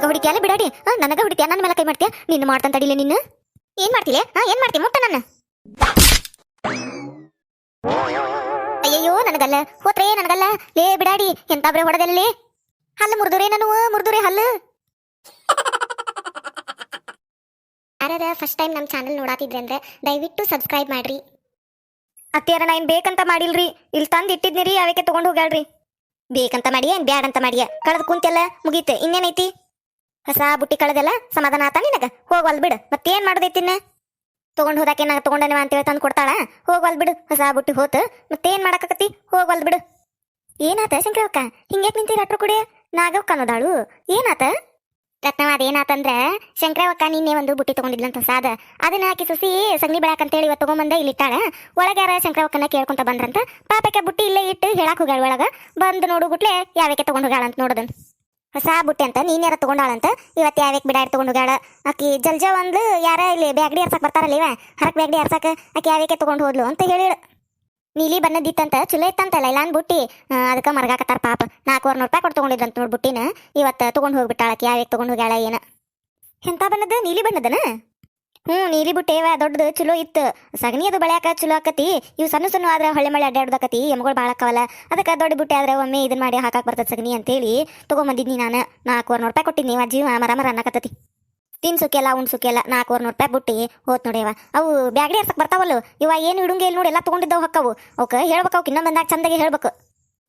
ನನಗ ಹುಡುಕಿಯಲ್ಲ ಬಿಡಾಡಿ ನನಗ ಹುಡುಕಿಯ ನನ್ನ ಮೇಲೆ ಕೈ ಮಾಡ್ತೀಯ? ನಿನ್ನ ಮಾಡ್ತಾನ ತಡಿಲೆ ನಿನ್ನ? ಏನ್ ಮಾಡ್ತಿಲೆ? ಹಾ ಏನ್ ಮಾಡ್ತಿ? ಮುಟ್ಟ ನನ್ನ. ಅಯ್ಯಯ್ಯೋ, ನನಗಲ್ಲ. ಹೋತ್ರೆ, ನನಗಲ್ಲ. ಲೇ, ಬಿಡಾಡಿ. ಎಂತ ಬ್ರೆ ಹೊಡೆದಲ್ಲಿ ಹಲ್ಲು ಮುರಿದುರೆ ನಾನು, ಮುರಿದುರೆ ಹಲ್ಲು. ಯಾರ ಫಸ್ಟ್ ಟೈಮ್ ನಮ್ಮ ಚಾನಲ್ ನೋಡಾತಿದ್ರೆ ಅಂದ್ರೆ ದಯವಿಟ್ಟು ಸಬ್ಸ್ಕ್ರೈಬ್ ಮಾಡ್ರಿ. ಅತ್ತಿಯರ, ನಾ ಏನ್ ಬೇಕಂತ ಮಾಡಿಲ್ರಿ. ಇಲ್ಲಿ ತಂದು ಇಟ್ಟಿದ್ನಿರಿ, ಅವಕ್ಕೆ ತಗೊಂಡು ಹೋಗ್ಯಾಳ್ರಿ. ಬೇಕಂತ ಮಾಡಿಯೇನ್ ಏನ್ ಬ್ಯಾಡ್ ಅಂತ ಮಾಡಿಯ? ಕಳೆದ್ ಕುಂತೆಲ್ಲ ಮುಗೀತೆ. ಇನ್ನೇನೈತಿ? ಹೊಸ ಬುಟ್ಟಿ ಕಳೆದೆಲ್ಲ ಸಮಾಧಾನ ಆತ ನಿನಗ? ಹೋಗ್ವಲ್ ಬಿಡು. ಮತ್ತೇನ್ ಮಾಡೋದೈತಿನ್ನ ತಗೊಂಡ್ ಹೋದಾಕೆ ನಾ ತಗೊಂಡೇವ ಅಂತೇಳಿ ತಂದು ಕೊಡ್ತಾಳ? ಹೋಗ್ವಲ್ ಬಿಡು. ಹೊಸ ಬುಟ್ಟಿ ಹೋತ. ಮತ್ತೇನ್ ಮಾಡಕತ್ತಿ ಹೋಗ್ವಲ್ ಬಿಡು. ಏನಾತ ಶಂಕರವಕ್ಕ? ಹಿಂಗ್ಯಾಕ್ ನಿಂತೀರ ಅಟ್ರು ಕುಡಿ? ನಾಗವಕ್ಕ ಅನ್ನೋದಾಳು ಏನಾತ? ರತ್ನವ ಅದೇನಾತಂದ್ರ ಶಂಕರವಕ್ಕ ನಿನ್ನೆ ಒಂದು ಬುಟ್ಟಿ ತಗೊಂಡಿದ್ಲಂತ ಸಾದ. ಅದನ್ನ ಹಾಕಿ ಸುಸಿ ಸಗಣಿ ಹೇಳಿ ಇವತ್ತು ತಗೊಂಬಂದ ಇಲ್ಲಿಟ್ಟಾಳ ಒಳಗ್ಯಾರ ಶಂಕರವಕ್ಕನ ಕೇಳ್ಕೊಂತ ಬಂದ್ರಂತ, ಪಾಪಕ್ಕೆ ಬುಟ್ಟಿ ಇಲ್ಲೇ ಇಟ್ಟು ಹೇಳಾಕ ಹೋಗ್ಯಾಳ ಒಳಗ. ಬಂದು ನೋಡು ಗುಟ್ಲೆ ಯಾವಕ್ಕೆ ತಗೊಂಡ್ ಹೋಗ್ಯಾಳ ಅಂತ ನೋಡದನ್. ಹೊಸ ಬುಟ್ಟಿ ಅಂತ ನೀನ್ಯಾರ ತಗೊಂಡಾಳಂತ ಇವತ್ತು ಯಾವಕ್ಕೆ ಬಿಡಾಡ್ ತಗೊಂಡು ಹೋಗ್ಯಾಳ ಆಕಿ ಜಲ್ಜ ಒಂದು ಯಾರ ಇಲ್ಲಿ ಬ್ಯಾಗ್ಡಿ ಹರ್ಸಕ್ ಬರ್ತಾರಲ್ಲ ಇವ, ಹರಕ್ ಬ್ಯಾಗ್ಡಿ ಹರ್ಸಕ್, ಆಕಿ ಯಾವಕ್ಕೆ ತಗೊಂಡು ಹೋದ್ಲು ಅಂತ ಹೇಳಿಳು. ನೀಲಿ ಬಣ್ಣದಿತ್ತಂತ ಚಲೋ ಇತ್ತಂತ ಲೈಲಾನ್ ಬುಟ್ಟಿ. ಅದಕ್ಕೆ ಮರ್ಗಾಕತ್ತಾರ ಪಾಪ. ನಾಲ್ಕೂವರೆ ನೂರು ರೂಪಾಯಿ ಕೊಟ್ಟು ತಗೊಂಡಿದ್ರಂತ ನೋಡಿ ಬುಟ್ಟಿನ. ಇವತ್ತು ತಗೊಂಡ್ ಹೋಗ್ಬಿಟ್ಟಾಳಕ್ಕೆ ಯಾವ್ಯಾಕೆ ತಗೊಂಡ್ ಹೋಗ್ಯಾಳ, ಏನ? ಎಂತ ಬಣ್ಣದ? ನೀಲಿ ಬಣ್ಣದನ? ಹ್ಞೂ ನೀಲಿ ಬುಟ್ಟೇವ ದೊಡ್ಡದು, ಚಲೋ ಇತ್ತು. ಸಗಣಿ ಅದು ಬಳ್ಯಾಕ ಚಲೋ ಆಕತಿ. ಇವು ಸಣ್ಣ ಸಣ್ಣ ಆದ್ರೆ ಹೊಳೆ ಮಳೆ ಅಡ್ಡಾಡ್ದಕತಿ ಎಮ್ಗಳು ಭಾಳ ಆಕ್ಕವಲ್ಲ ಅದಕ್ಕೆ ದೊಡ್ಡ ಬುಟ್ಟೆ ಆದ್ರೆ ಒಮ್ಮೆ ಇದನ್ನ ಮಾಡಿ ಹಾಕಕ್ ಬರ್ತದೆ ಸಗಣಿ ಅಂತೇಳಿ ತೊಗೊಂಬಂದಿದ್ನಿ ನಾನು. ನಾಲ್ಕೂವರೆ ನೂರು ರೂಪಾಯಿ ಕೊಟ್ಟಿದ್ದೀನಿ ಅಜ್ಜಿ ಮರ ಮರ ಅನ್ನಕತ್ತತಿ. ತಿನ್ಸುಕ್ಕೆಲ್ಲ ಉಣ್ಸುಕ್ಕೆಲ್ಲ ನಾಲ್ಕೂವರೆ ನೂರು ರೂಪಾಯಿ ಬುಟ್ಟಿ ಹೋತ್ ನೋಡಿ ಅವ ಬ್ಯಾಗಡಿ ಹರ್ಸಕ್ ಬರ್ತಾವಲ್ಲ? ಇವ ಏನು ಇಡುಂಗೆ ಇಲ್ಲಿ ನೋಡಿ ಎಲ್ಲ ತೊಗೊಂಡಿದ್ದವು ಹಕ್ಕವು. ಅವಕ್ಕೆ ಹೇಳ್ಬೇಕು ಅವಕ್ಕೆ ಇನ್ನೊಂದು ಬಂದಾಗ ಚಂದಾಗಿ ಹೇಳ್ಬೇಕು.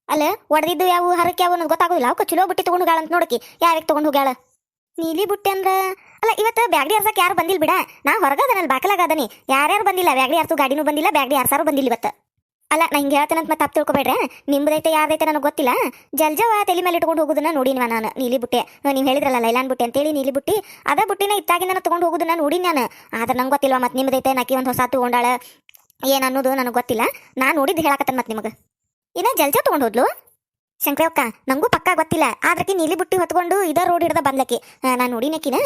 ಅಲ್ಲ, ಒಡೆದಿದ್ದು ಯಾವ ಹರಕ್ಕೆ ಯಾವ ಅನ್ನೋದು ಗೊತ್ತಾಗೋದಿಲ್ಲ. ಅವಕ್ಕೆ ಚಲೋ ಬುಟ್ಟಿ ತಗೊಂಡು ಗಾಳ ಅಂತ ನೋಡಕ್ಕೆ ಯಾರಿಗೆ ತೊಗೊಂಡು ಹೋಗ್ಯಾಳ? ನೀಲಿ ಬುಟ್ಟಿ ಅಂದ್ರ ಅಲ್ಲ, ಇವತ್ತು ಬ್ಯಾಗಡಿ ಹರ್ಸಕ್ ಯಾರು ಬಂದಿಲ್ಲ ಬಿಡ? ನಾ ಹೊರಗದನಲ್ಲ ಬಾಕಲಾಗ ಅದನಿ ಯಾರ್ಯಾರು ಬಂದಿಲ್ಲ? ಬ್ಯಾಗಡಿ ಹರ್ಸು ಗಾಡಿನೂ ಬಂದಿಲ್ಲ, ಬ್ಯಾಗಡಿ ಹರ್ಸಾರು ಬಂದಿಲ್ಲ ಇವತ್ತು. ಅಲ್ಲ, ನಾ ಹಿಂಗೆ ಹೇಳ್ತೇನಂತ ಮತ್ತೆ ತಪ್ಪು ತಿಳ್ಕೊಬೇಡ್ರೆ? ನಿಮ್ದೈತೆ, ಯಾರ್ದೈತೆ ನನಗೆ ಗೊತ್ತಿಲ್ಲ. ಜಲ್ಜವ ತಲೆ ಮೇಲೆ ಇಟ್ಕೊಂಡು ಹೋಗೋದನ್ನ ನೋಡಿನಿ ನಾನು, ನೀಲಿ ಬುಟ್ಟೆ. ನೀವು ಹೇಳಿದ್ರಲ್ಲ, ಲೈಲಾನ್ ಬುಟ್ಟೆ ಅಂತೇಳಿ, ನೀಲಿ ಬುಟ್ಟಿ. ಅದ ಬುಟ್ಟಿನ ಇತ್ತಾಗಿಂದ ತಗೊಂಡು ಹೋಗೋದನ್ನ ನೋಡಿ ನಾನು. ಆದ್ರೆ ನಂಗೆ ಗೊತ್ತಿಲ್ಲ ಮತ್ತೆ ನಿಮ್ದೈತೆ ನಾಕಿ ಒಂದು ಹೊಸ ತಗೊಂಡಾಳ? ಏನು ಅನ್ನೋದು ನನಗೆ ಗೊತ್ತಿಲ್ಲ. ನಾನು ನೋಡಿದ್ದು ಹೇಳಕತ್ತೇನೆ ಮತ್ತೆ ನಿಮಗೆ. ಏನ ಜಲ್ಜ ತಗೊಂಡು ಹೋದ್ಲು? ಶಂಕರಕ್ಕ ನಂಗೂ ಪಕ್ಕಾ ಗೊತ್ತಿಲ್ಲ. ಆದ್ರಕ್ಕೆ ನೀಲಿ ಬುಟ್ಟಿ ಹೊತ್ಕೊಂಡು ಇದೇ ರೋಡ್ ಹಿಡ್ದ ಬಂದಕ್ಕೆ ನಾನು ನೋಡಿನಕ್ಕಿನ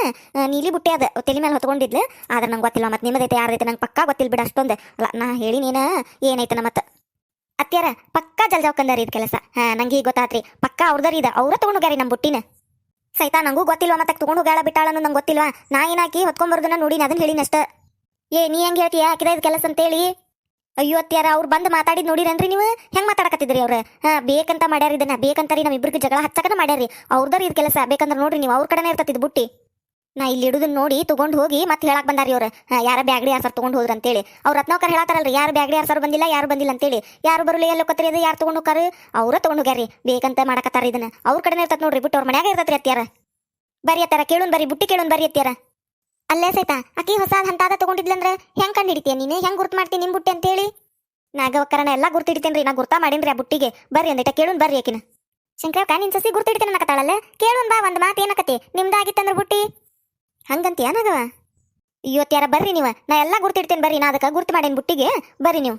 ನೀಲಿ ಬುಟ್ಟಿ ಅದ, ತಲೆ ಮೇಲೆ ಹೊತ್ಕೊಂಡಿದ್ಲು. ಆದ್ರೆ ನಂಗೆ ಗೊತ್ತಿಲ್ಲ, ಮತ್ತೆ ನಿಮ್ಮದೈತೆ ಯಾರೈತೆ ನಂಗೆ ಪಕ್ಕಾ ಗೊತ್ತಿಲ್ಲ ಬಿಡ ಅಷ್ಟೊಂದು. ಅಲ್ಲ, ನಾ ಹೇಳಿ ನೀನ ಏನೈತೆ ಮತ್ತೆ. ಅತ್ಯಾರ ಪಕ್ಕ ಜಲ್ಜಾವ್ಕಂದಾರಿ ಇದು ಕೆಲಸ. ನಂಗೆ ಈಗ ಗೊತ್ತಾತ್ರಿ. ಪಕ್ಕ ಅವ್ರದಾರಿ ಇದೆ, ಅವ್ರ ತಗೊಂಡು ಹೋಗ್ಯಾರಿ ನಮ್ಮ ಬುಟ್ಟಿನ. ಸೈತಾ, ನಂಗೂ ಗೊತ್ತಿಲ್ವಾ ಮತ್ತೆ ತಗೊಂಡು ಹೋಗ್ಯಾಳ ಬಿಟ್ಟಾಳ ಅನ್ನೋದು ನಂಗೆ ಗೊತ್ತಿಲ್ವಾ? ನಾ ಏನಾಕಿ ಹೊತ್ಕೊಂಬರ್ದನ್ನ ನೋಡಿನ ಅದನ್ನ ಹೇಳಿನ ಅಷ್ಟ. ಏ, ನೀ ಹೆಂಗೆ ಹೇಳ್ತೀಯ? ಹಾಕಿದ ಇದು ಕೆಲಸ ಅಂತೇಳಿ. ಅಯ್ಯೋ ಅತ್ಯಾರ ಅವ್ರು ಬಂದು ಮಾತಾಡಿದ್ ನೋಡಿರೇನ್ರಿ ನೀವು? ಹೆಂಗ್ ಮಾತಾಡಕತ್ತಿದ್ರಿ ಅವ್ರ? ಬೇಕಂತ ಮಾಡ್ಯಾರ ಇದನ್ನ. ಬೇಕಂತಾರಿ ನಮ್ಮ ಇಬ್ಬರಿಗೆ ಜಗಳ ಹಚ್ಚಕನ ಮಾಡ್ಯಾರಿ ಅವ್ರದಾರ ಇದು ಕೆಲಸ. ಬೇಕಂದ್ರೆ ನೋಡ್ರಿ ನೀವು. ಅವ್ರ ಕಡೆನೇ ಇರ್ತೈತಿ ಬುಟ್ಟಿ. ನಾ ಇಲ್ಲಿ ಇಡುದನ್ನ ನೋಡಿ ತಗೊಂಡು ಹೋಗಿ ಮತ್ತೆ ಹೇಳಕ್ ಬಂದಾರಿ ಅವ್ರ. ಯಾರ ಬ್ಯಾಗಡಿ ಯಾರು ತಗೊಂಡು ಹೋದ್ರ ಅಂತೇಳಿ. ಅವ್ರ ರತ್ನಾಕರ್ ಹೇಳತ್ತಾರಲ್ರಿ ಯಾರು ಬ್ಯಾಗಡಿ ಯಾರು ಬಂದಿಲ್ಲ ಯಾರು ಬಂದಿಲ್ಲ ಅಂತೇಳಿ. ಯಾರು ಬರಲಿ, ಎಲ್ಲ ಕತ್ರಿ ಅದು ಯಾರು ತಗೊಂಡು ಹೋಗಾರ ಅವ್ರ ತಗೊಂಡು ಹೋಗ್ಯಾರಿ ಬೇಕಂತ ಮಾಡಕತ್ತಾರ ಇದನ್ನ. ಅವ್ರ ಕಡೆನೇ ಇರ್ತತ್ ನೋಡ್ರಿ ಬಿಟ್ಟು. ಅವ್ರ ಮನ್ಯಾಗ ಇರ್ತತ್ರಿ ಅತ್ಯಾರ ಬರಿ ಅತ್ತಾರ ಕೇಳುನ್ ಬರಿ ಬುಟ್ಟಿ ಕೇಳುನ್ ಬರಿ ಅತ್ಯಾರ ಅಲ್ಲೇ ಸೈತಾ ಅಕ್ಕಿ ಹೊಸ ಹಂತಾದ ತಗೊಂಡಿದ್ಲಂದ್ರೆ ಹೆಂಗ್ ಕಂಡು ಹಿಡಿತೀಯ ನೀನು? ಹೆಂಗ್ ಗುರ್ತು ಮಾಡ್ತೀನಿ ನಿಮ್ ಬುಟ್ಟಿ ಅಂತೇಳಿ? ನಾಗವಕ್ಕರನ ಎಲ್ಲ ಗುರ್ತಿಡ್ತೇನ್ರಿ, ನಾ ಗುರ್ತಾ ಮಾಡೀನ್ರಿ ಆ ಬುಟ್ಟಿಗೆ. ಬರ್ರಿ ಅಂದಿಟ ಕೇಳುನ್ ಬರ್ರಿ ಆಕಿನ. ಶಂಕರಕ್ಕ ನಿನ್ ಸಸಿ ಗುರ್ತಿಡ್ತೇನೆ ಅನ್ನಕತ್ತಾಳಲ್ಲ? ಕೇಳುನ್ ಬಾ, ಒಂದ್ ಮಾತು ಏನಕತಿ ನಿಮ್ದಾಗಿತ್ತಂದ್ರ ಬುಟ್ಟಿ? ಹಂಗಂತೀಯ ನಾಗವ? ಇವತ್ತ್ಯಾರ ಬರ್ರಿ ನೀವ, ನಾ ಎಲ್ಲ ಗುರ್ತಿಡ್ತೇನೆ ಬರ್ರಿ, ನಾ ಅದಕ್ಕ ಗುರ್ತು ಮಾಡೇನ್ ಬುಟ್ಟಿಗೆ. ಬರ್ರಿ ನೀವು.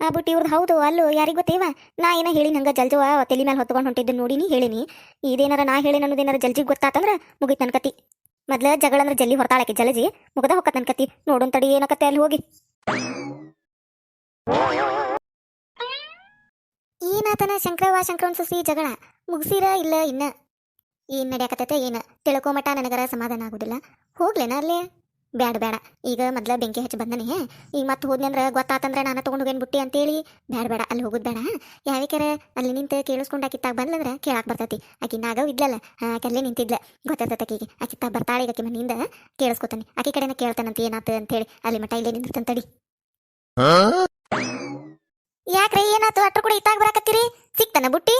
ಆ ಬುಟ್ಟಿ ಇವ್ರದ್ದು ಹೌದು, ಅಲ್ಲೂ ಯಾರಿಗ್ ಗೊತ್ತೇವ? ನಾ ಏನೋ ಹೇಳಿ ನಂಗ ಜಲ್ಜವ ತಲೆ ಮೇಲೆ ಹೊತ್ಕೊಂಡು ಹೊಂಟಿದ್ದು ನೋಡಿನಿ ಹೇಳಿನಿ. ಇದೇನಾರ ನಾ ಹೇಳಿ ಅನ್ನೋದೇನಾರ ಜಲ್ಜಿಗೆ ಗೊತ್ತಾತಂದ್ರ ಮುಗಿತ್ ನನ್ ಕತಿ. ಮೊದ್ಲ ಜಗಳ ಅಂದ್ರೆ ಜಲ್ಲಿ ಹೊರತಾಳಕ್ಕೆ ಜಲಜಿ. ಮುಗದ ಹೊಕ್ಕತ್ ನನ್ ಕತ್ತಿ. ನೋಡೋನ್ ತಡಿ ಏನಕತ್ತೆ ಅಲ್ಲಿ ಹೋಗಿ. ಏನಾತನ ಶಂಕರವ ಶಂಕರನ್ ಸುಸಿ ಜಗಳ. ಮುಗಿಸಿರ ಇಲ್ಲ ಇನ್ನ? ಏನ್ ನಡೆಯಕತ್ತೈತೆ ಏನ? ತಿಳ್ಕೊಮಟ ನನಗರ ಸಮಾಧಾನ ಆಗುದಿಲ್ಲ. ಹೋಗ್ಲೇನ ಅಲ್ಲೇ? ಬ್ಯಾಡ ಬೇಡ ಈಗ ಮೊದ್ಲ ಬೆಂಕಿ ಹಚ್ಚಿ ಬಂದನಿ. ಈಗ ಮತ್ತೆ ಹೋದ್ನಿ ಅಂದ್ರೆ ಗೊತ್ತಾತಂದ್ರೆ ನಾನು ತಗೊಂಡು ಹೋಗೇನ್ ಬುಟ್ಟಿ ಅಂತೇಳಿ. ಬ್ಯಾಡ ಬೇಡ ಅಲ್ಲಿ ಹೋಗೋದು ಬೇಡ ಯಾವ್ಯಾಕರ ಅಲ್ಲಿ ನಿಂತ ಕೇಳಿಸ್ಕೊಂಡು ಆಕಿತ್ತಾಗ ಬಂದ್ಲಂದ್ರೆ ಕೇಳಾಕ್ ಬರ್ತೈತಿ. ಆಕಿ ನಾಗವ್ ಇದ್ಲಲ್ಲ ಆಕೆ ಅಲ್ಲೇ ನಿಂತಿದ್ಲ. ಗೊತ್ತಿರ್ತೈತೆ ಆಕಿಗೆ. ಆಕಿತ್ತಾಗ ಬರ್ತಾಳೆ ಈಗ ಆಕಿ ಮನೆಯಿಂದ ಕೇಳಿಸ್ಕೊತಾನೆ. ಆಕಿ ಕಡೆನ ಕೇಳ್ತಾನಂತ ಏನಾತ ಅಂತ ಹೇಳಿ ಅಲ್ಲಿ ಮಠ ಇಲ್ಲೇ ನಿಂತಿರ್ತಂತಡಿ ತಡಿ. ಯಾಕ್ರೆ ಏನಾತು? ಅಟ್ರ ಕೂಡ ಇತ್ತಾಗ ಬರಾಕತ್ತೀರಿ? ಸಿಕ್ತಾನ ಬುಟ್ಟಿ?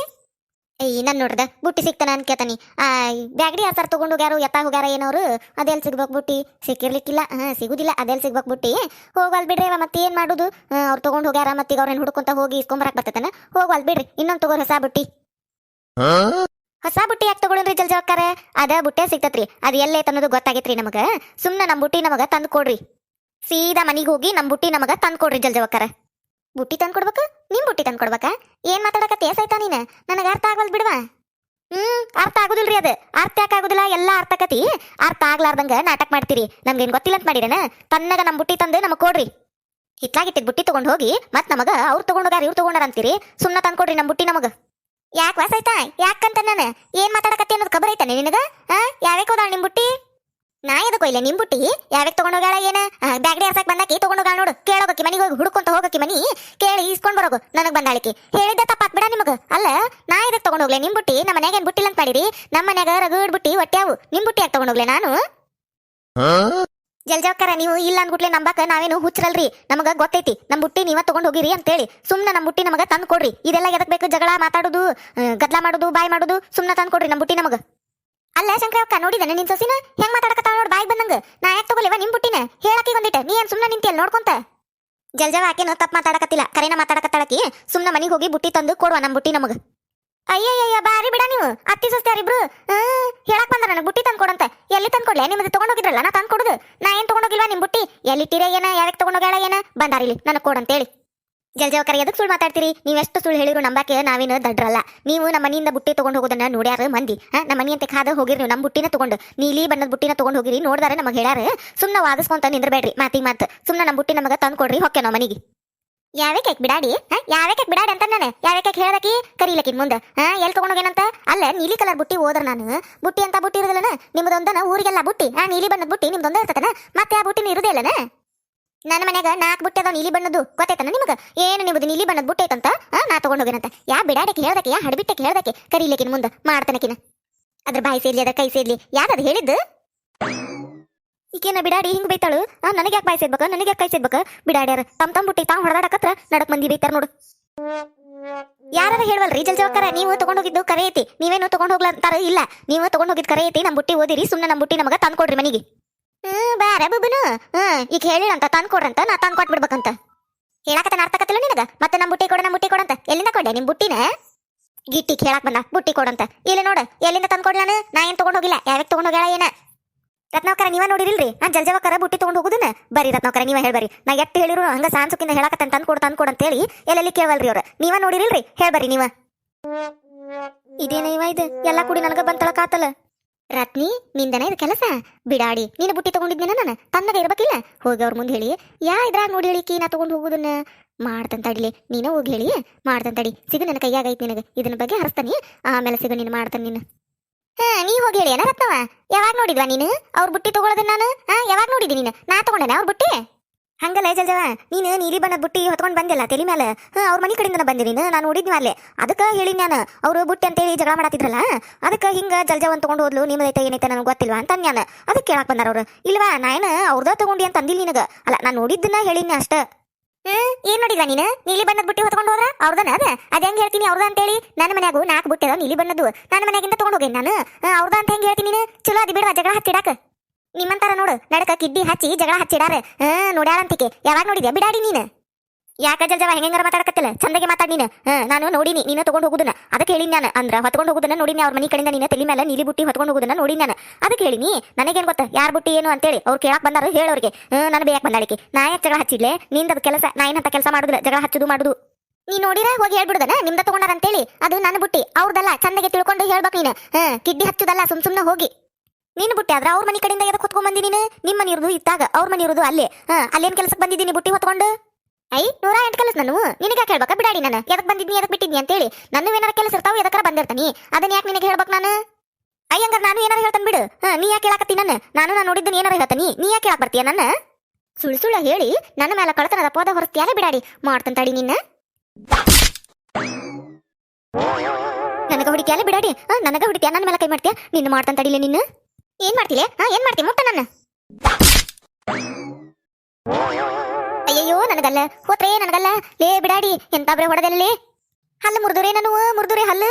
ಏಯ್ ನನ್ ನೋಡ್ದ ಬುಟ್ಟಿ ಸಿಕ್ತಾನ ಅನ್ಕೇತಾನಿ ಆ ಬ್ಯಾಗಡಿ ಸರ್ ತಗೊಂಡು ಹೋಗ್ಯಾರು ಎತ್ತ ಹೋಗ್ಯಾರ ಏನವ್ರು ಅದೆಲ್ ಸಿಗ್ಬೇಕು ಬುಟ್ಟಿ. ಸಿಕ್ಕಿರ್ಲಿಕ್ಕಿಲ್ಲ ಹಾ ಸಿಗುದಿಲ್ಲ ಅದೆಲ್ ಸಿಗ್ಬೇಕು ಬುಟ್ಟಿ. ಹೋಗಲ್ ಬಿಡ್ರಿ ಅವ ಮತ್ತೆ ಏನ್ ಮಾಡುದು? ಅವ್ರು ತಗೊಂಡು ಹೋಗ್ಯಾರ ಮತ್ತೆ ಈಗ ಅವ್ರನ್ನ ಹುಡ್ಕೊಂತ ಹೋಗಿ ಇಸ್ಕೊಂಬರಕ್ ಬರ್ತತನ. ಹೋಗಲ್ ಬಿಡ್ರಿ ಇನ್ನೊಂದ್ ತಗೋರ್ ಹೊಸ ಬುಟ್ಟಿ. ಹೊಸ ಬುಟ್ಟಿ ಯಾಕೆ ತಗೊಳ್ರಿ ಜಲ್ಜವಕ್ಕಾರ ಅದ ಬುಟ್ಟೆ ಸಿಗ್ತತ್ರಿ ಅದ್ ಎಲ್ಲ ಅನ್ನೋದು ಗೊತ್ತಾಗೈತ್ರಿ ನಮಗ. ಸುಮ್ನ ನಮ್ಮ ಬುಟ್ಟಿ ನಮಗ ತಂದ್ ಕೊಡ್ರಿ. ಸೀದಾ ಮನಿಗ್ ಹೋಗಿ ನಮ್ಮ ಬುಟ್ಟಿ ನಮಗ ತಂದ್ ಕೊಡ್ರಿ ಜಲ್ಜವಕ್ಕಾರ ಬುಟ್ಟಿ ತಂದ್ ಕೊಡ್ಬೇಕ? ನಿಮ್ ಬುಟ್ಟಿ ತಂದ್ ಕೊಡ್ಬೇಕ? ಸೈತಾ ನೀನ್? ನನಗ ಅರ್ಥ ಆಗವಲ್ ಬಿಡ್ವಾ? ಹ್ಮ್, ಅರ್ಥ ಆಗುದಿಲ್ರಿ ಅದು. ಅರ್ಥ ಯಾಕೆ ಆಗುದಿಲ್ಲ? ಎಲ್ಲ ಅರ್ಥ ಕತಿ ಅರ್ಥ ಆಗ್ಲಾರ್ದಂಗ ನಾಟಕ ಮಾಡ್ತೀರಿ. ನಮ್ಗೇನ್ ಗೊತ್ತಿಲ್ಲ ಅಂತ ಮಾಡಿರೇನ? ತನ್ನಗ ನಮ್ ಬುಟ್ಟಿ ತಂದು ನಮಗ್ ಕೊಡ್ರಿ. ಹಿತ್ಲಾಗಿಟ್ಟಿದ್ ಬುಟ್ಟಿ ತಗೊಂಡ್ ಹೋಗಿ ಮತ್ ನಮಗ ಅವ್ರು ತಗೊಂಡೋಗಾರ ಇವ್ರು ತಗೊಂಡಾರ ಅಂತೀರಿ ಸುಮ್ನ ತಂದ್ ಕೊಡ್ರಿ ನಮ್ ಬುಟ್ಟಿ ನಮಗ. ಯಾಕೆ ವಾಸಾಯ್ತಾ ಯಾಕಂತ ನಾನು? ಏನ್ ಮಾತಾಡಕತ್ತಿ ಅನ್ನೋದು ಖಬರ್ ಐತಾನೆ ನಿನಗ? ಆ ಯಾಕಂತ ನಾನು ಏನ್ ಮಾತಾಡಕತ್ತಿ ಅನ್ನೋದು ಖಬರ್ ಐತಾನೆ ನಿನಗ ಆ ಯಾವ್ಯಾಕ ಹೋದಾಳ ನಿಮ್ ಬುಟ್ಟಿ? ನಾ ಎದಕ್ಕೋ ಇಲ್ಲ ನಿಂಬುಟ್ಟಿ ಬುಟ್ಟಿ? ಯಾವ್ಯಾಕ ಹೋಗಾಳ ಏನ? ಬ್ಯಾಗ್ಡಿ ಹರ್ಸಕ್ ಬಂದಾಕಿ ತಗೊಂಡೋಗಾಳ ನೋಡು. ಕೇಳೋಗಕ್ಕಿ ಮನಿಗೆ ಹೋಗಿ ಹುಡುಕೊಂತ ಹೋಗಕ್ಕಿ ಮನಿ. ಕೇಳಿ ಇಸ್ಕೊಂಡ್ ಬರೋಗು ನನಗ್ ಬಂದಾಳಿಕಿ. ಹೇಳಿದ್ದೆ ತಪ್ಪಾತ್ ಬಿಡ ನಿಮಗ. ಅಲ್ಲ ನಾ ಎದಕ್ ತಗೊಂಡೋಗ್ಲೆ ನಿಮ್ ಬುಟ್ಟಿ? ನಮ್ಮ ಮನ್ಯಾಗ ಏನ್ ಬುಟ್ಟಿಲ್ಲ ಅಂತ ಮಾಡಿರಿ ನಮ್ಮ ಮನ್ಯಾಗ ರಗಡ್ ಬುಟ್ಟಿ ಹೊಟ್ಟ್ಯಾವು ನಿಮ್ ಬುಟ್ಟಿ ಯಾಕೆ ತಗೊಂಡೋಗ್ಲೆ ನಾನು? ಜಲ್ಜಾವ್ಕರ ನೀವು ಇಲ್ಲ ಅಂದ್ಬಿಟ್ಲೆ ನಂಬಾಕ ನಾವೇನು ಹುಚ್ಚರಲ್ರಿ? ನಮಗ ಗೊತ್ತೈತಿ. ನಮ್ಮ ಬುಟ್ಟಿ ನೀವ ತಗೊಂಡ್ ಹೋಗಿರಿ ಅಂತೇಳಿ. ಸುಮ್ನ ನಮ್ಮ ಬುಟ್ಟಿ ನಮಗ ತಂದ್ ಕೊಡ್ರಿ ಇದೆಲ್ಲ ಎದಕ್ ಬೇಕು ಜಗಳ ಮಾತಾಡೋದು ಗದ್ಲ ಮಾಡೋದು ಬಾಯ್ ಮಾಡೋದು ಸುಮ್ನ ತಂದು ಕೊಡ್ರಿ ನಮ್ಮ ಬುಟ್ಟಿ ನಮಗ. ಅಲ್ಲ ಶಂಕರಕ್ಕ ನೋಡಿದನೆ ನಿನ್ ಸೊಸಿನ? ಹೆಂಗ್ ಮಾತಾಡಕತ್ತಾಳ ನೋಡ್ ಬಾಯ್ ಬಂದಂಗ. ನಾ ಯಾಕೆ ತಗೊಲಿವ ನಿಮ್ ಬುಟ್ಟಿನ. ಹೇಳಾಕಿ ಬಂದಿಟ್ಟ. ನೀ ಏನ್ ಸುಮ್ನ ನಿಂತಿಯಲ್ಲ ನೋಡ್ಕೊಂತ? ಜಲ್ಜವ ಆಕೆನು ತಪ್ಪ ಮಾತಾಡಕತ್ತಿಲ್ಲ. ಕರೆನ ಮಾತಾಡಕತ್ತಾಳಕಿ. ಸುಮ್ನ ಮನಿಗ್ ಹೋಗಿ ಬುಟ್ಟಿ ತಂದು ಕೊಡುವ ನಮ್ ಬುಟ್ಟಿ ನಮಗ. ಅಯ್ಯಯ್ಯ ಬಾರಿ ಬಿಡ ನೀವು. ಅತ್ತಿ ಸೊಸ್ತ್ಯಾರಿಬ್ರು ಆ, ಹೇಳಕ್ ಬಂದ ನನಗೆ ಬುಟ್ಟಿ ತಂದು ಕೊಡಂತ. ಎಲ್ಲಿ ತಂದು ಕೊಡ್ಲೆ? ನಿಮ್ದು ತಗೊಂಡೋಗಿದ್ರಲ್ಲ ನಾ ತಂದು ಕೊಡುದು. ನಾ ಏನ್ ತಗೊಂಡೋಗಿಲ್ವಾ ನಿಮ್ ಬುಟ್ಟಿ? ಎಲ್ಲಿಟ್ಟಿರ ಏನ? ಯಾವಾಗ ತಗೊಂಡೋಗ್ಯಾಳ ಏನ? ಬಂದಾರಿಲಿ ನನಗೆ ಕೊಡಂತೇಳಿ. ಜಲ್ಜವಕರ ಎದಕ್ಕೆ ಸುಳ್ಳು ಮಾತಾಡ್ತೀರಿ? ನೀವೆಷ್ಟು ಸುಳ್ಳು ಹೇಳಿದ್ರು ನಂಬಾಕೆ ನಾವೇನು ದಡ್ರಲ್ಲ. ನೀವು ನಮ್ಮ ಮನೆಯಿಂದ ಬುಟ್ಟಿ ತಗೊಂಡು ಹೋಗೋದನ್ನ ನೋಡ್ಯಾರ ಮಂದಿ. ಆ, ನಮ್ಮ ಮನೆಯಂತೆ ಕಾದ ಹೋಗಿರಿ ನೀವು. ನಮ್ಮ ಬುಟ್ಟಿನ ತಗೊಂಡು ನೀಲಿ ಬಣ್ಣದ ಬುಟ್ಟಿನ ತಗೊಂಡು ಹೋಗಿರಿ. ನೋಡ್ದಾರೆ ನಮಗೆ ಹೇಳ್ಯಾರ. ಸುಮ್ಮನೆ ವಾದಿಸ್ಕೊಂತ ನಿಂದ್ರಬೇಡ್ರಿ. ಮಾತಿ ಮಾತು. ಸುಮ್ಮನೆ ನಮ್ಮ ಬುಟ್ಟಿ ನಮಗೆ ತಂದು ಕೊಡ್ರಿ. ಹೊಕ್ಕೆ ನಾವು ಮನೆಗೆ. ಯಾವೇ ಕೇಕ್ ಬಿಡಾಡಿ? ಯಾವ್ಯಾಕೆ ಬಿಡಾಡಿ ಅಂತ ನಾನು. ಯಾವೇ ಕೇಕ್ ಕರೀಲಕಿನ್ ಮುಂದೆ. ಹಾ? ಎಲ್ಲಿ ತಗೊಂಡೋಗೇನಂತ ಅಲ್ಲ ನೀಲಿ ಕಲರ್ ಬುಟ್ಟಿ ಹೋದ್ರ ನಾನು. ಬುಟ್ಟಿ ಅಂತ ಬುಟ್ಟಿ ಇರೋದಿಲ್ಲನ? ನಿಮ್ದೊಂದನ? ಊರಿಗೆಲ್ಲ ಬುಟ್ಟಿ. ಹಾ ನೀಲಿ ಬಣ್ಣದ ಬುಟ್ಟಿ ನಿಮ್ದೊಂದೇ ಇರ್ತದನ ಮತ್ತೆ ಆ ಬುಟ್ಟಿನ ಇರೋದೇ ಅಲ್ಲನ ನನ್ನ ಮನ್ಯಾಗ ನಾಲ್ಕು ಬುಟ್ಟಿ ಅದಾವ, ನೀಲಿ ಬಣ್ಣದ್ದು ಗೊತ್ತೈತನ ನಿಮಗೆ? ಏನು ನೀವು ನೀಲಿ ಬಣ್ಣದ ಬುಟ್ಟಿ ಐತಂತ? ನಾ ನಾ ತಗೊಂಡೋಗೇನಂತ ಯಾ ಬಿಡಾಡಕ್ಕೆ ಹೇಳ್ದಕ್ಕೆ ಯಾ ಹಡಬಿಟ್ಟಕ್ಕೆ ಹೇಳ್ದಕ್ಕೆ ಕರೀಲಿಕ್ಕಿನ ಮುಂದೆ, ಮಾಡ್ತಾನಕಿನ. ಅದ್ರ ಬಾಯಿ ಸೇರ್ಲಿ ಅದ ಕೈ ಸೇರ್ಲಿ. ಯಾರದು ಹೇಳಿದ್ದು? ಈಕೇನ ಬಿಡಾಡಿ ಹಿಂಗ್ ಬೈತಾಳು? ನನಗೆ ಯಾಕೆ ಬಾಯಿ ಸೇರ್ಬೇಕು? ನನಗೆ ಯಾಕೆ ಕೈ ಸೇರ್ಬೇಕು? ಬಿಡಾಡ್ಯಾರ, ತಮ್ ತಮ್ ಬುಟ್ಟಿ ತಾವ್ ಹೊಡೆದಾಡಕತ್ರ ನಡಕ್ ಮಂದಿ ಬೈತಾರ ನೋಡು. ಯಾರ ಹೇಳ್ವಲ್ರಿ? ಜಲ್ಜವಕ್ಕರ ನೀವು ತಗೊಂಡೋಗಿದ್ದು ಕರೆ ಐತಿ. ನೀವೇನು ತಗೊಂಡು ಹೋಗ್ಲಂತಾರ ಇಲ್ಲ. ನೀವು ತಗೊಂಡ್ ಹೋಗಿದ್ ಕರೆ ಐತಿ ನಮ್ಮ ಬುಟ್ಟಿ ಓದಿರಿ, ಸುಮ್ನೆ ನಮ್ಮ ಬುಟ್ಟಿ ನಮಗ ತಂದ್ ಕೊಡ್ರಿ ಮನಿಗೆ. ಹ್ಮ್ ಬ್ಯಾರ ಬುಬ್ಬನು ಹ್ಮ್, ಈಗ ಹೇಳಿರಂತ ತಂದ್ ಕೊಡ್ರಂತ ನಾ ತಂದ್ ಕೊಟ್ಬಿಡ್ಬೇಕಂತ ಹೇಳಕತ್ತ ಅರ್ಥಕತ್ತಲ್ಲ ನಿನಗ? ಮತ್ತೆ ನಮ್ಮ ಬುಟ್ಟಿ ಕೊಡ ನಮ್ಮ ಬುಟ್ಟಿ ಕೊಡಂತ ಎಲ್ಲಿಂದ ಕೊಂಡೆ? ನಿಮ್ ಬುಟ್ಟಿನ? ಗಿಟ್ಟಿ ಕೇಳಾಕ ಬಂದ. ಬುಟ್ಟಿ ಕೊಡಂತ ಇಲ್ಲಿ ನೋಡು, ಎಲ್ಲಿಂದ ತಂದ್ ಕೊಡ್ಲಾನ ನಾ ಏನ್ ತಗೊಂಡ್ ಹೋಗಿಲ್ಲ ಯಾವಾಗ ತಗೊಂಡ್ ಹೋಗ್ಯಾಳ ಏನ? ರತ್ನಾಕರ ನೀವ ನೋಡಿರಿಲ್ರಿ? ನಾ ಜಲ್ಜವಕರ ಬುಟ್ಟಿ ತಗೊಂಡು ಹೋಗುದನ್ನ ಬರಿ ರತ್ನಾಕರ ನೀವ ಹೇಳ್ಬರಿ ನಾ ಎಟ್ಟು ಹೇಳಿರು, ಹಂಗ ಸಾನ್ಸುಕಿಂದ ಹೇಳಕತ್ತ ತಂದ್ ಕೊಡು ತಂದ್ ಕೊಡು ಅಂತ ಹೇಳಿ ಎಲ್ಲೆಲ್ಲಿ ಕೇಳವಲ್ರಿ ಅವ್ರ? ನೀವ ನೋಡಿರಿಲ್ರಿ? ಹೇಳ್ಬರಿ ನೀವ. ಇದೇನ ಇವ ಇದು? ಎಲ್ಲ ಕೂಡಿ ನನಗ ಬಂತಳಕಾತಲ್ಲ ರತ್ನಿ, ನಿಂದನ ಇದು ಕೆಲಸ? ಬಿಡಾಡಿ, ನೀನು ಬುಟ್ಟಿ ತಗೊಂಡಿದ್ನೇನ ನಾನು? ತನ್ನಗ ಇರ್ಬೇಕಿಲ್ಲ? ಹೋಗಿ ಅವ್ರ ಮುಂದೆ ಹೇಳಿ. ಯಾ ಇದ್ರಾಗ ನೋಡಿ ಹೇಳಿ ನಾ ತಗೊಂಡ್ ಹೋಗುದನ್ನ? ಮಾಡ್ತಂತಡಿಲಿ ನೀನು ಹೋಗಿ ಹೇಳಿ. ಮಾಡ್ತಂತಡಿ ಸಿಗು ನನ್ನ ಕೈಯಾಗ ಐತಿ ನಿನಗೆ. ಇದನ್ನ ಬಗ್ಗೆ ಹರಸ್ತಾನಿ. ಆಮೇಲೆ ಸಿಗು, ನೀನು ಮಾಡ್ತಾನೆ ನೀನು. ಹಾ, ನೀ ಹೋಗಿ ಹೇಳಿ ಏನ ರತ್ನವ ಯಾವಾಗ ನೋಡಿದ್ವಾ ನೀನು? ಅವ್ರ ಬುಟ್ಟಿ ತಗೊಳ್ಳೋದನ್ನ ನಾನು? ಹಾ ಯಾವಾಗ ನೋಡಿದಿ ನೀನು? ನಾ ತಗೊಂಡೇನ ಅವ್ರ ಬುಟ್ಟಿ? ಹಂಗಲ್ಲ ಜಲ್ಜವ? ನೀನು ನೀಲಿ ಬಣ್ಣದ ಬುಟ್ಟಿ ಹೊತ್ಕೊಂಡು ಬಂದಿಲ್ಲ ತಲೆ ಮೇಲೆ ಹಾಂ, ಅವ್ರ ಮನೆ ಕಡೆಯಿಂದ ಬಂದಿ ನೀನು, ನಾನು ನೋಡಿದ್ನಿ ಅಲ್ಲೇ ಅದಕ್ಕೆ ಹೇಳಿ ನಾನು ಅವರು ಬುಟ್ಟಿ ಅಂತೇಳಿ ಜಗಳ ಮಾಡತ್ತಿದ್ರಲ್ಲ ಅದಕ್ಕೆ ಹಿಂಗೆ ಜಲ್ಜವನ್ ತೊಗೊಂಡು ಹೋದ್ಲು ನಿಮ್ಮದೈತೆ ಏನೈತೆ ನನಗೆ ಗೊತ್ತಿಲ್ವಾ ಅಂತ ನಾನು ಅದಕ್ಕೆ ಕೇಳಕ್ ಬಂದಾರ ಅವರು. ಇಲ್ವಾ ನಾನು ಅವ್ರದ ತಗೊಂಡಿ ಅಂತ ಅಂದಿಲ್ಲ ನಿನಗೆ? ಅಲ್ಲ, ನಾನು ನೋಡಿದ್ದನ್ನ ಹೇಳಿನಿ ಅಷ್ಟ. ಹ್ಮ್, ಏನ್ ನೋಡಿಲ್ಲ ನೀನು? ನೀಲಿ ಬಣ್ಣದ ಬುಟ್ಟಿ ಹೊತ್ಕೊಂಡು ಹೋದ್ರ? ಅವ್ರದನ ಅದ? ಅದ ಹೆಂಗ್ ಹೇಳ್ತೀನಿ ಅವ್ರದ ಅಂತೇಳಿ? ನನ್ನ ಮನ್ಯಾಗು ನಾಲ್ಕು ಬುಟ್ಟಿ ಅದ ನೀಲಿ ಬಣ್ಣದ್ದು. ನನ್ನ ಮನ್ಯಾಗಿಂದ ತಗೊಂಡು ಹೋಗೇನಿ ನಾನು? ಅವ್ರದ ಅಂತ ಹೆಂಗ್ ಹೇಳ್ತೀನಿ ನೀನು? ಚಲೋ ಅದು ಬಿಡುವ ಜಗಳ ಹಚ್ಚಿಡಾಕ ನಿಮ್ಮಂತಾರ ನೋಡು, ನಡಕ ಕಿಡ್ಡಿ ಹಚ್ಚಿ ಜಗಳ ಹಚ್ಚಿಡಾರ. ಹಾ ನೋಡ್ಯಾರಂತಿಕೆ ಯಾವಾಗ ನೋಡಿದ್ಯಾ? ಬಿಡಾಡಿ ನೀನು. ಯಾಕ ಜಲ್ಜವ ಹೆಂಗಾರ ಮಾತಾಡಕತ್ತಿಲ್ಲ? ಚಂದಗೆ ಮಾತಾಡಿ ನೀನು. ಹಾ, ನಾನು ನೋಡಿನಿ, ನೀನ ತಗೊಂಡು ಹೋಗುದನ್ನ. ಅದಕ್ಕೆ ಹೇಳಿ ನಾನು. ಅಂದ್ರ ಹೊತ್ಕೊಂಡು ಹೋಗುದನ್ನ ನೋಡಿನಿ, ಅವ್ರ ಮನಿ ಕಡೆಯಿಂದ ನೀನು ತಲೆ ಮೇಲೆ ನೀಲಿ ಬುಟ್ಟಿ ಹೊತ್ಕೊಂಡು ಹೋಗುದನ್ನ ನೋಡಿ ನಾನು. ಅದಕ್ಕೆ ಹೇಳಿನಿ, ನನಗೇನ್ ಗೊತ್ತ? ಯಾರ ಬುಟ್ಟಿ ಏನು ಅಂತೇಳಿ. ಅವ್ರು ಕೇಳಕ್ ಬಂದಾರ ಹೇಳೋರಿಗೆ ನಾನು ಬೇಯಕ್ ಬಂದಾಳಿಕೆ. ನಾ ಯಾಕೆ ಜಗಳ ಹಚ್ಚಿಡ್ಲೆ? ನಿಂದದ ಕೆಲಸ, ನಾ ಏನಂತ ಕೆಲಸ ಮಾಡುದಿಲ್ಲ. ಜಗಳ ಹಚ್ಚುದು ಮಾಡುದು. ನೀ ನೋಡಿರ, ಹೋಗಿ ಹೇಳ್ಬಿಡುದನ? ನಿಮ್ದ ತಗೊಂಡಾರ ಅಂತೇಳಿ. ಅದು ನನ್ನ ಬುಟ್ಟಿ, ಅವ್ರದಲ್ಲ. ಚಂದಗೆ ತಿಳ್ಕೊಂಡು ಹೇಳ್ಬೇಕು ನೀನು. ಹಾ, ಕಿಡ್ಡಿ ಹಚ್ಚುದಲ್ಲ, ಸುಮ್ ಸುಮ್ನೆ ಹೋಗಿ. ನೀನು ಬುಟ್ಟಿ ಆದ್ರ ಅವ್ರ ಮನೆ ಕಡೆಯಿಂದ ಎದಕ್ಕೆ ಹೊತ್ಕೊಂಡ್ ಬಂದಿ ನೀನು? ನಿಮ್ಮ ಮನೆ ಇರೋದು ಇತ್ತಾಗ ಅವ್ರ ಮನೆ ಇರೋದು ಅಲ್ಲೇ. ಹಾ, ಅಲ್ಲೇನ್ ಕೆಲಸಕ್ಕೆ ಬಂದಿದ್ದೀನಿ ಬುಟ್ಟಿ ಹೊತ್ಕೊಂಡು? ಐ ನೂರ ಎಂಟು ಕೆಲಸ ನಾನು. ನಿನಗೆ ಹೇಳ್ಬೇಕ? ಬಿಡಾಡಿ ನಾನು. ಎದಕ್ ಬಂದಿದ್ನಿ ಎದಕ್ ಬಿಟ್ಟಿದ್ನಿ ಅಂತೇಳಿ. ನನ್ನ ಏನಾರ ಕೆಲಸ ಇರ್ತಾವ ಎದಕ್ಕಾರ ಬಂದಿರ್ತಾನಿ ಅದನ್ನ ಯಾಕೆ ನಿನಗೆ ಹೇಳ್ಬೇಕು ನಾನು? ಅಯ್ಯಂಗಾರ ನಾನು ಏನಾರ ಹೇಳ್ತಾನೆ ಬಿಡು. ಹಾ, ನೀ ಯಾಕೆ ಹೇಳಕತ್ತಿ ನಾನು? ನಾನು ನಾನು ನೋಡಿದ್ದನ್ನ ಏನಾರ ಹೇಳ್ತಾನಿ ನೀ? ಯಾಕೆ ಹೇಳಕ್ ಬರ್ತೀಯ ನನ್ನ ಸುಳ್ಳು ಹೇಳಿ ನನ್ನ ಮೇಲೆ ಕಳ್ತನದ ಪೋದ ಹೊರತ್ಯಾಲೆ ಬಿಡಾಡಿ ಮಾಡ್ತಾನೆ ತಡಿ ನಿನ್ನ? ನನಗ ಹೊಡಿತಿಯಲ್ಲ ಬಿಡಾಡಿ? ನನಗ ಹೊಡಿತೀಯ ನನ್ನ ಮೇಲೆ ಕೈ ಮಾಡ್ತೀಯ? ನಿನ್ನ ಮಾಡ್ತಾನೆ ತಡಿಲೆ ನಿನ್ನ? ಏನ್ ಮಾಡ್ತಿಲೆ? ಏನ್ ಮಾಡ್ತಿ? ಮುಟ್ಟ ನನ್ನ. ಅಯ್ಯಯ್ಯೋ, ನನಗಲ್ಲ. ಹೋತ್ರೆ, ನನಗಲ್ಲ. ಲೇ, ಬಿಡಾಡಿ. ಎಂತ ಬ್ರೆ ಹೊಡೆದಲ್ಲಿ ಹಲ್ಲು ಮುರಿದುರೆ ನಾನು ಮುರಿದುರೆ ಹಲ್ಲು.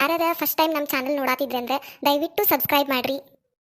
ಯಾರ್ಯಾರ ಫಸ್ಟ್ ಟೈಮ್ ನಮ್ಮ ಚಾನಲ್ ನೋಡಾತಿದ್ರೆ ಅಂದ್ರೆ ದಯವಿಟ್ಟು ಸಬ್ಸ್ಕ್ರೈಬ್ ಮಾಡ್ರಿ.